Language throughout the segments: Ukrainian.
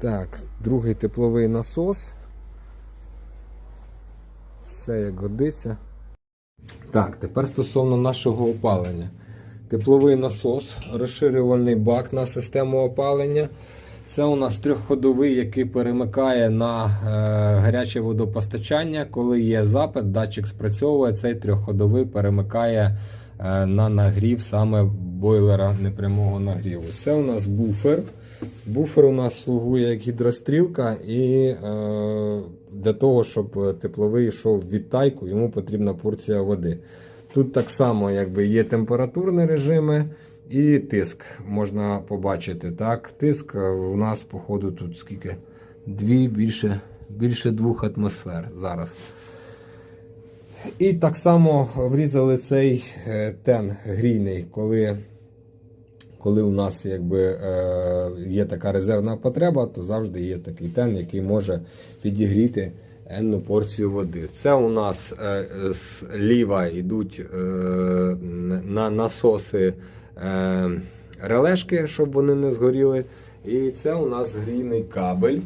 Так, другий тепловий насос. Все як годиться. Так, тепер стосовно нашого опалення. Тепловий насос, розширювальний бак на систему опалення. Це у нас трьохходовий, який перемикає на е, гаряче водопостачання. Коли є запит, датчик спрацьовує, цей трьохходовий перемикає на нагрів саме бойлера непрямого нагріву. Це у нас буфер. Буфер у нас слугує як гідрострілка, і е, для того, щоб тепловий йшов в відтайку, йому потрібна порція води. Тут так само якби є температурні режими і тиск можна побачити. Так, Тиск е, у нас, походу, тут скільки? Дві, більше, більше двох атмосфер зараз. І так само врізали цей е, тен грійний, коли коли у нас якби, е, є така резервна потреба, то завжди є такий тен, який може підігріти енну порцію води. Це у нас е, зліва йдуть на насоси релешки, щоб вони не згоріли. І це у нас грійний кабель.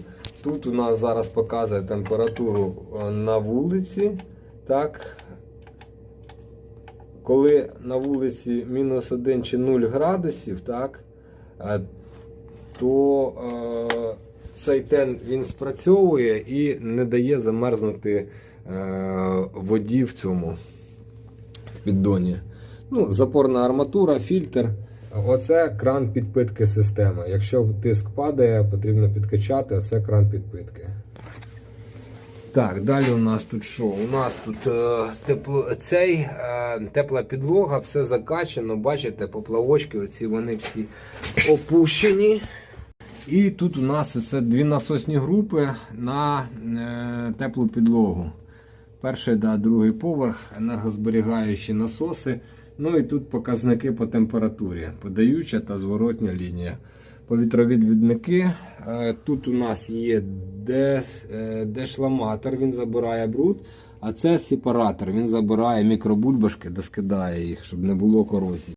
Тут у нас зараз показує температуру на вулиці. Так, коли на вулиці мінус 1 чи 0 градусів, так, е, то е, цей тен він спрацьовує і не дає замерзнути е, воді в цьому піддоні. Ну, запорна арматура, фільтр. Оце кран підпитки системи. Якщо тиск падає, потрібно підкачати, а це кран підпитки. Так, далі у нас тут що? У нас тут е, тепло, цей, е, тепла підлога, все закачано, бачите, поплавочки, оці вони всі опущені. І тут у нас це дві насосні групи на е, теплу підлогу. Перший да, другий поверх, енергозберігаючі насоси. Ну і тут показники по температурі, подаюча та зворотня лінія. Повітровідвідники. Е, Тут у нас є дешламатор, він забирає бруд, а це сепаратор, він забирає мікробульбашки, доскидає їх, щоб не було корозії.